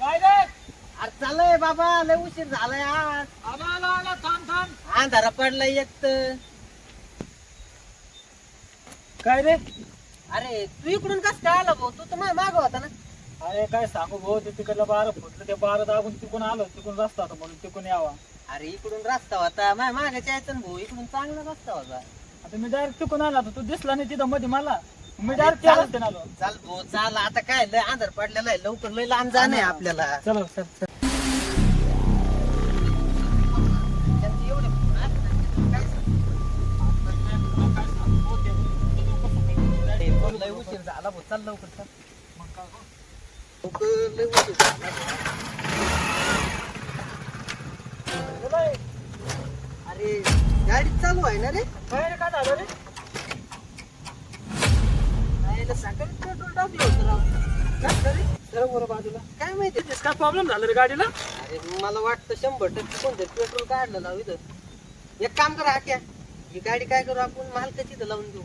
अरे चालय बाबा लय उशीर झालाय आज. थांब थांब. अंधारा पडलाय एक तर. काय रे? अरे तू इकडून कस काय आला भाऊ? तू तर माग होता ना. अरे काय सांगू भाऊ ते तिकडलं बारा फुटलं ते बारा दाबून तिकून आलो तिकून रस्ता होता म्हणून तिकून यावा. अरे इकडून रस्ता होता. माझ्या मागाच्या यायचा भाऊ? इकडून चांगला रस्ता होता. आता मी डायरेक्ट तिकून आला तर तू दिसला नाही तिथं मध्ये मला. मी डायरेक्ट आलो चाल चाल आता काय लय अंधार पडलेला आहे. लवकर लय लांब जाणं आहे आपल्याला. चलो चल चल? लय उशीर झाला चाल लवकर चल. लवकर लय उशीर झाला अरे गाडी चालू आहे ना रे? काय रे काय झालं रे नाही साखर पेट्रोल टाकलं होतं राव. काय बरं बाजूला. काय माहिती? तेच काय प्रॉब्लेम झाला रे गाडीला? अरे मला वाटतं शंभर टक्के कोणतं पेट्रोल काढलं लाव इथं. एक काम करा आक्या ही गाडी काय करू? आपण मालकाची इथं लावून देऊ.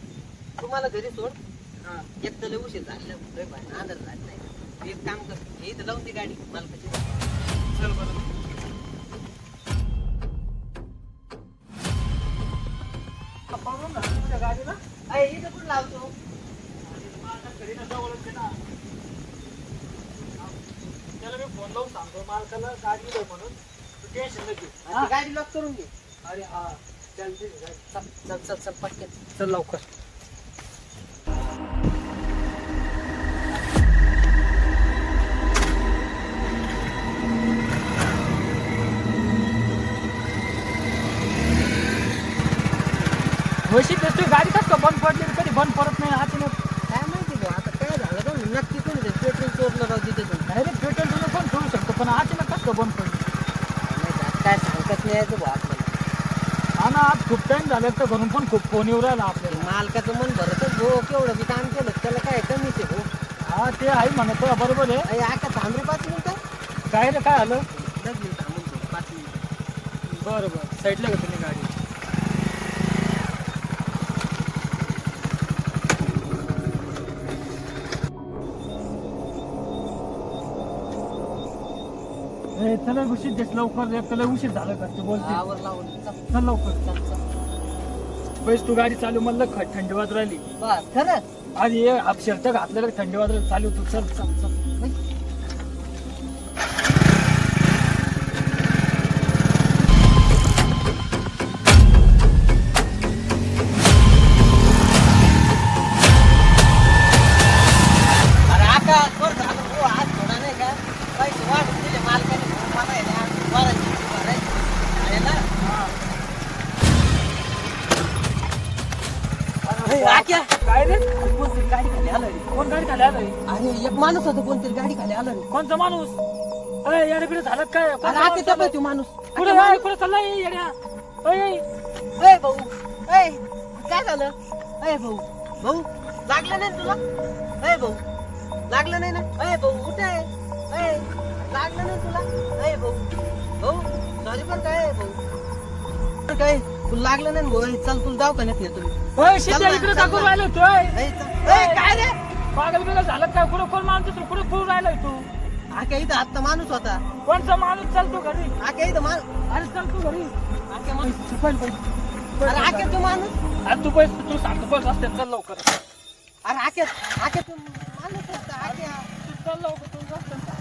तुम्हाला घरी सोड. एक तर लय उशीर झाला आदर झाला नाही एक काम कर. हे इथं लावून दे गाडी मालकाची. चल बरं. प्रॉब्लेम झाला तुझ्या गाडीला? अय इथं कुठं लावतो माझ्या घरी ना जवळच आहे ना त्याला मी फोन लावून सांगतो मालकाला गाडी दे म्हणून. तू टेन्शन नको ती गाडी लॉक करून घे. अरे हा चल ठीक आहे. चल चल चल चल पटकन. चल लवकर. वैशी तेच गाडी कसं बंद पडली रे? कधी बंद पडत नाही अचानक काय माहिती भाऊ आता काय झालं का नक्की कोणी ते पेट्रोल चोरलं राव तिथे. नाही रे पेट्रोल तुम्ही पण ठेवू शकतो पण अचानक कसं बंद पडली? काय सांगत नाही यायचं भाऊ आपल्याला. हा ना आज खूप टाइम झाला तर घरून पण खूप फोन येऊ राहिला आपल्याला. मालकाचं मन भरतच भाऊ केवढं बी काम केलं त्याला काय कमीच आहे भाऊ? हा ते आहे म्हणतो बरोबर आहे. अय आका थांब रे पाच मिनिटं? काय रे काय आलं? दस मिनिटं थांबून भाऊ, पाच मिनिटं. बरं बरं. साईडला घेतो तुम्ही गाडी. ए, चला उशीर देस लवकर एक तर उशीर झालं का? ते बोलते आवर लावून चल. लवकर. बैस तू गाडी चालू म्हणलं ख- थंडी वाजू राहिली. बस खरंच? आज ये आप शर्ट घातलेलं थंडी वाजू. चालू तू चल चल चल. काय? रे? कोणतरी गाडी खाली आलं कोण गाडी खाली आलंय अरे एक माणूस होता कोणतरी गाडी खाली आलं रे. कोणचा माणूस? अरे याकडे झालं काय? आके आलाय? तू माणूस. कुठे आहे? कुठे चाललाय? येड्या. अय, अय. भाऊ. ए काय झालं? ए भाऊ. भाऊ लागलं नाही तुला? ए भाऊ. लागलं नाही ना? ए भाऊ कुठे आहे ए लागलं नाही तुला? ए भाऊ. भाऊ सॉरी पण काय आहे भाऊ? काय? तुला लागलं नाही ना भाऊ ए, चल तुला दवाखान्यात नेतो मी. अय, शिट्या चल ना, इकडे चल टाकून ना. राहिलो तू अय. ए, चल. ए, काय रे? पागल बिगल झालं काय कुठं कोण माणूस कुठे कुठं राहिलाय तू? इथं आत्ता माणूस होता. कोणचा माणूस? चाल तू घरी. आके इथं माणूस अरे चल तू घरी. आके माणूस. अरे आके तू माणूस. अरे तू पैसे तू सांगतो बस असते चल लवकर. अरे आके आके तू माणूस होता आके तू चल लवकर तू.